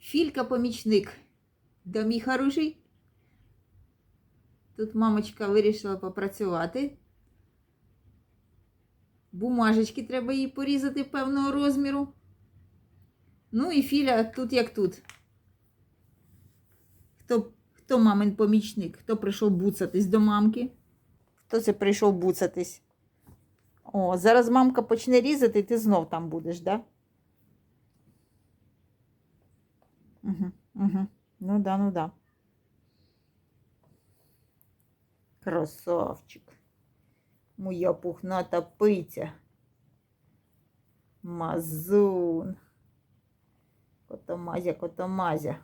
Філька помічник. Да, мій хороший. Тут мамочка вирішила попрацювати. Бумажечки треба їй порізати певного розміру. Ну і Філя тут як тут. Хто, хто мамин помічник? Хто прийшов буцатись до мамки? Хто це прийшов буцатись? О, зараз мамка почне різати, і ти знов там будеш, да? Угу, угу. Ну да, ну да. Красавчик. Моя пухната пиця. Мазун. Котомазя, котомазя.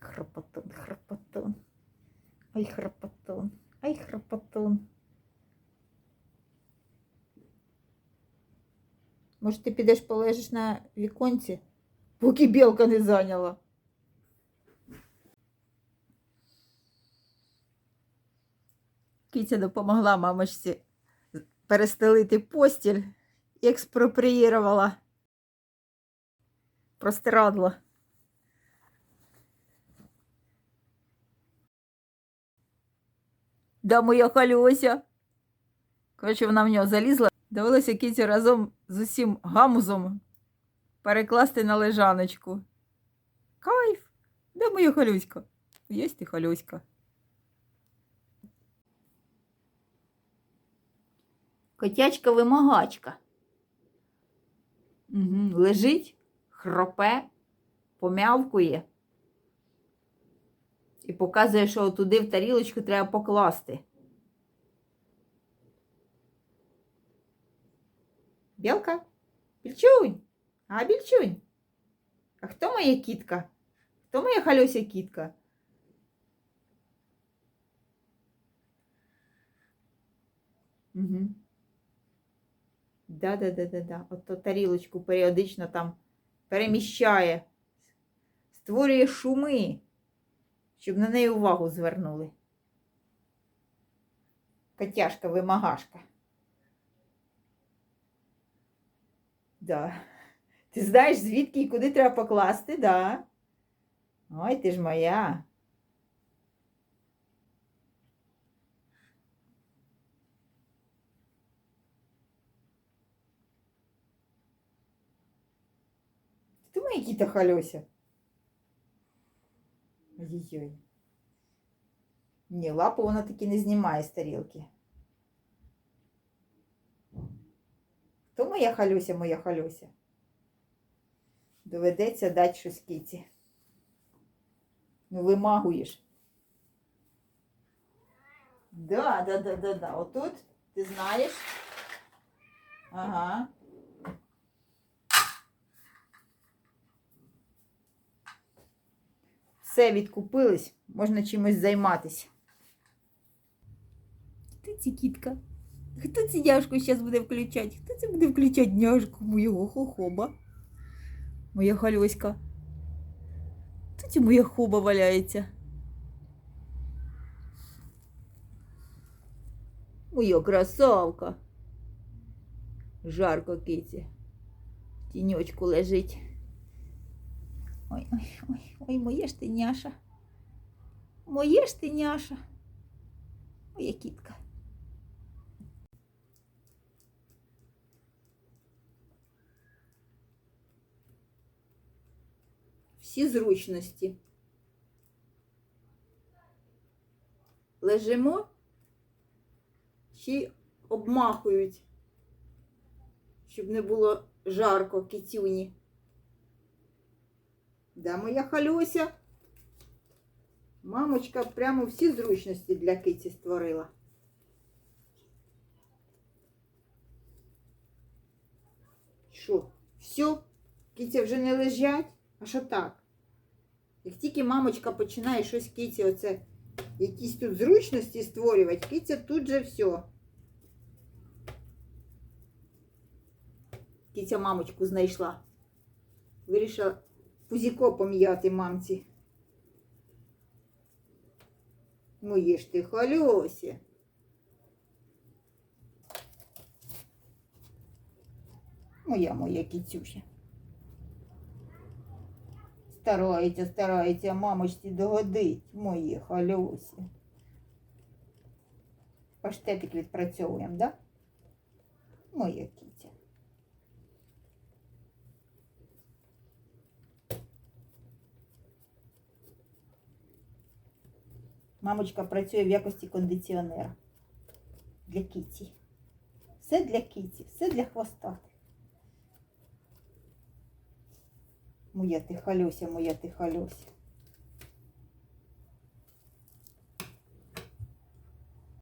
Храпотун, храпотун. Ай, храпотун, ай, храпотун. Може, ти підеш полежиш на віконці, поки білка не зайняла. Кітя допомогла мамочці перестелити постіль і експроприїрувала простирадло. Да, моя халюся. Коротше, вона в нього залізла. Довелося кітю разом з усім гамузом перекласти на лежаночку. Кайф! Де моя халюська? Є ти халюська. Котячка-вимагачка. Угу. Лежить, хропе, помявкує і показує, що туди в тарілочку треба покласти. Білка? Більчунь? А, більчунь? А хто моя кітка? Хто моя халюся кітка? Угу. Да, да, да, да, да. Ото тарілочку періодично там переміщає, створює шуми, щоб на неї увагу звернули. Котяшка вимагашка. Да. Ти знаєш, звідки і куди треба покласти, да? Ой, ти ж моя. Ти моя кіта халюся. Ой-ой. Ні, лапу вона таки не знімає з тарілки. Хто моя халюся, моя халюся? Доведеться дати щось кіті. Ну, вимагуєш. Да, да, да, да, да. Отут, ти знаєш? Ага. Все відкупились, можна чимось займатися. Хто ці кітка? Хто ці няшку зараз буде включати? Хто це буде включати няшку моєго хохоба? Моя халюська. Хто ці моя хоба валяється? Моя красавка. Жарко киці. Тіньочку лежить. Ой, ой, ой, ой, моє ж ти няша. Моє ж ти няша. Моя кітка. Всі зручності. Лежимо, чи обмахують, щоб не було жарко китюні. Да, моя халюся. Мамочка прямо всі зручності для киті створила. Що? Все? Кіті вже не лежать? А що так? Як тільки мамочка починає щось киті, оце якісь тут зручності створювати, киця тут же все. Киця мамочку знайшла. Вирішила пузіко пом'яти мамці. Моє ж ти халюся. Моя моя кицюша. Старається, старається мамочці догодить, мої халюсі. Паштетик відпрацьовуємо, да? Моя кітя. Мамочка працює в якості кондиціонера для кіті. Все для кіті, все для хвостатих. Моя ти халюся, моя ти халюся.